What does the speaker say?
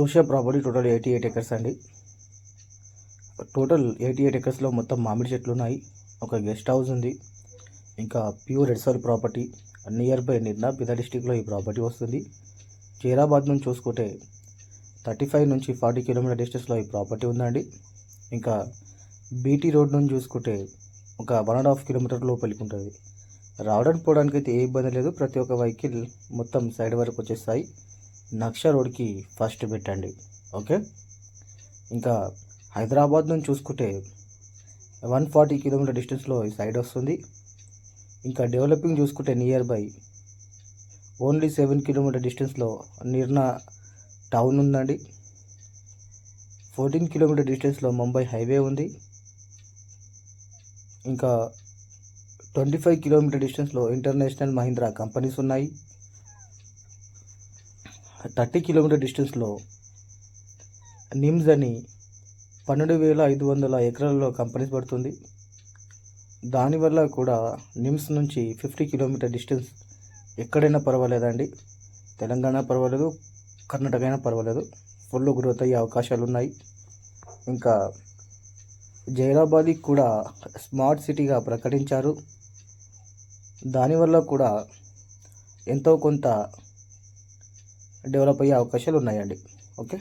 చూసే property total eighty eight acres అండి. Total eighty eight ఎకర్స్లో మొత్తం మామిడి చెట్లు ఉన్నాయి. ఒక గెస్ట్ హౌస్ ఉంది. ఇంకా pure red property near by నిర్నా పిత డిస్టిక్లో ఈ ప్రాపర్టీ వస్తుంది. జైరాబాద్ నుంచి చూసుకుంటే థర్టీ ఫైవ్ నుంచి ఫార్టీ కిలోమీటర్ డిస్టెన్స్లో ఈ ప్రాపర్టీ ఉందండి. ఇంకా బీటీ రోడ్ నుంచి చూసుకుంటే ఒక వన్ అండ్ హాఫ్ కిలోమీటర్ లోపలికి ఉంటుంది. రావడానికి పోవడానికి అయితే ఏ ఇబ్బంది లేదు. ప్రతి ఒక్క వెహికల్ మొత్తం సైడ్ వరకు వచ్చేస్తాయి. నక్ష రోడ్కి ఫస్ట్ పెట్టండి ఓకే? ఇంకా హైదరాబాద్ నుంచి చూసుకుంటే వన్ ఫార్టీ కిలోమీటర్ డిస్టెన్స్లో ఈ సైడ్ వస్తుంది. ఇంకా డెవలపింగ్ చూసుకుంటే near by only seven kilometer డిస్టెన్స్లో నిర్నా టౌన్ ఉందండి. ఫోర్టీన్ కిలోమీటర్ డిస్టెన్స్లో ముంబై హైవే ఉంది. ఇంకా ట్వంటీ ఫైవ్ కిలోమీటర్ డిస్టెన్స్లో ఇంటర్నేషనల్ మహీంద్రా కంపెనీస్ ఉన్నాయి. థర్టీ కిలోమీటర్ డిస్టెన్స్లో నిమ్స్ అని పన్నెండు వేల ఐదు వందల ఎకరాల్లో కంపెనీస్ పడుతుంది. దానివల్ల కూడా నిమ్స్ నుంచి ఫిఫ్టీ కిలోమీటర్ డిస్టెన్స్ ఎక్కడైనా పర్వాలేదండి. తెలంగాణ పర్వాలేదు కర్ణాటక అయినా పర్వాలేదు. ఫుల్ గ్రోత్ అయ్యే అవకాశాలు ఉన్నాయి. ఇంకా జైరాబాదీ కూడా స్మార్ట్ సిటీగా ప్రకటించారు. దానివల్ల కూడా ఎంతో కొంత డెవలప్ అయ్యే అవకాశాలు ఉన్నాయండి ఓకే?